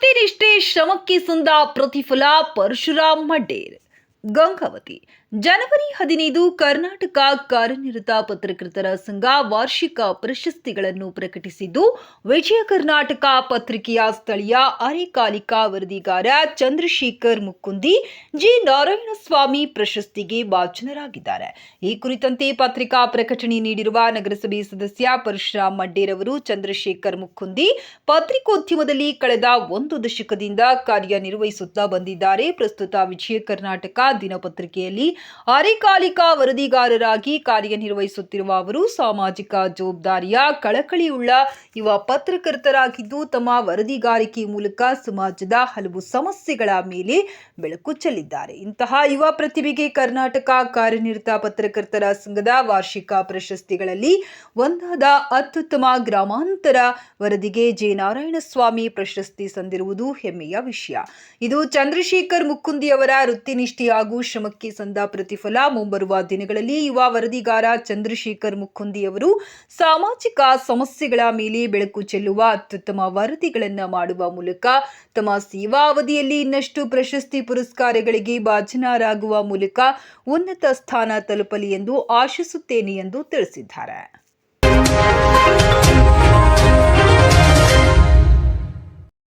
ಕೃತಿನಿಷ್ಠೆ ಶ್ರಮಕ್ಕೆ ಸಂದ ಪ್ರತಿಫಲ ಪರಶುರಾಮ ಮಡ್ಡೇರ್ ಗಂಗಾವತಿ ಜನವರಿ ಹದಿನೈದು ಕರ್ನಾಟಕ ಕಾರ್ಯನಿರತ ಪತ್ರಕರ್ತರ ಸಂಘ ವಾರ್ಷಿಕ ಪ್ರಶಸ್ತಿಗಳನ್ನು ಪ್ರಕಟಿಸಿದ್ದು, ವಿಜಯ ಕರ್ನಾಟಕ ಪತ್ರಿಕೆಯ ಸ್ಥಳೀಯ ಅರೆಕಾಲಿಕ ವರದಿಗಾರ ಚಂದ್ರಶೇಖರ್ ಮುಕ್ಕುಂದಿ ಜಿ. ನಾರಾಯಣಸ್ವಾಮಿ ಪ್ರಶಸ್ತಿಗೆ ಭಾಜನರಾಗಿದ್ದಾರೆ. ಈ ಕುರಿತಂತೆ ಪತ್ರಿಕಾ ಪ್ರಕಟಣೆ ನೀಡಿರುವ ನಗರಸಭೆ ಸದಸ್ಯ ಪರಶುರಾಮ್ ಮಡ್ಡೇರವರು, ಚಂದ್ರಶೇಖರ್ ಮುಕ್ಕುಂದಿ ಪತ್ರಿಕೋದ್ಯಮದಲ್ಲಿ ಕಳೆದ ಒಂದು ದಶಕದಿಂದ ಕಾರ್ಯನಿರ್ವಹಿಸುತ್ತಾ ಬಂದಿದ್ದಾರೆ. ಪ್ರಸ್ತುತ ವಿಜಯ ಕರ್ನಾಟಕ ದಿನಪತ್ರಿಕೆಯಲ್ಲಿ ಅರೆಕಾಲಿಕ ವರದಿಗಾರರಾಗಿ ಕಾರ್ಯನಿರ್ವಹಿಸುತ್ತಿರುವ ಅವರು ಸಾಮಾಜಿಕ ಜವಾಬ್ದಾರಿಯ ಕಳಕಳಿಯುಳ್ಳ ಯುವ ಪತ್ರಕರ್ತರಾಗಿದ್ದು, ತಮ್ಮ ವರದಿಗಾರಿಕೆ ಮೂಲಕ ಸಮಾಜದ ಹಲವು ಸಮಸ್ಯೆಗಳ ಮೇಲೆ ಬೆಳಕು ಚೆಲ್ಲಿದ್ದಾರೆ. ಇಂತಹ ಯುವ ಪ್ರತಿಭೆಗೆ ಕರ್ನಾಟಕ ಕಾರ್ಯನಿರತ ಪತ್ರಕರ್ತರ ಸಂಘದ ವಾರ್ಷಿಕ ಪ್ರಶಸ್ತಿಗಳಲ್ಲಿ ಒಂದಾದ ಅತ್ಯುತ್ತಮ ಗ್ರಾಮಾಂತರ ವರದಿಗೆ ಜೆ ನಾರಾಯಣಸ್ವಾಮಿ ಪ್ರಶಸ್ತಿ ಸಂದಿರುವುದು ಹೆಮ್ಮೆಯ ವಿಷಯ. ಇದು ಚಂದ್ರಶೇಖರ್ ಮುಕ್ಕುಂದಿಯವರ ವೃತ್ತಿನಿಷ್ಠೆ ಹಾಗೂ ಶ್ರಮಕ್ಕೆ ಸಂದ ಪ್ರತಿಫಲ ಮುಂಬರುವ ದಿನಗಳಲ್ಲಿ ಯುವ ವರದಿಗಾರ ಚಂದ್ರಶೇಖರ್ ಮುಖುಂದಿ ಅವರು ಸಾಮಾಜಿಕ ಸಮಸ್ಯೆಗಳ ಮೇಲೆ ಬೆಳಕು ಚೆಲ್ಲುವ ಅತ್ಯುತ್ತಮ ವರದಿಗಳನ್ನು ಮಾಡುವ ಮೂಲಕ ತಮ್ಮ ಸೇವಾ ಅವಧಿಯಲ್ಲಿ ಇನ್ನಷ್ಟು ಪ್ರಶಸ್ತಿ ಪುರಸ್ಕಾರಗಳಿಗೆ ಭಾಜನರಾಗುವ ಮೂಲಕ ಉನ್ನತ ಸ್ಥಾನ ತಲುಪಲಿ ಎಂದು ಆಶಿಸುತ್ತೇನೆ ಎಂದು ತಿಳಿಸಿದ್ದಾರೆ.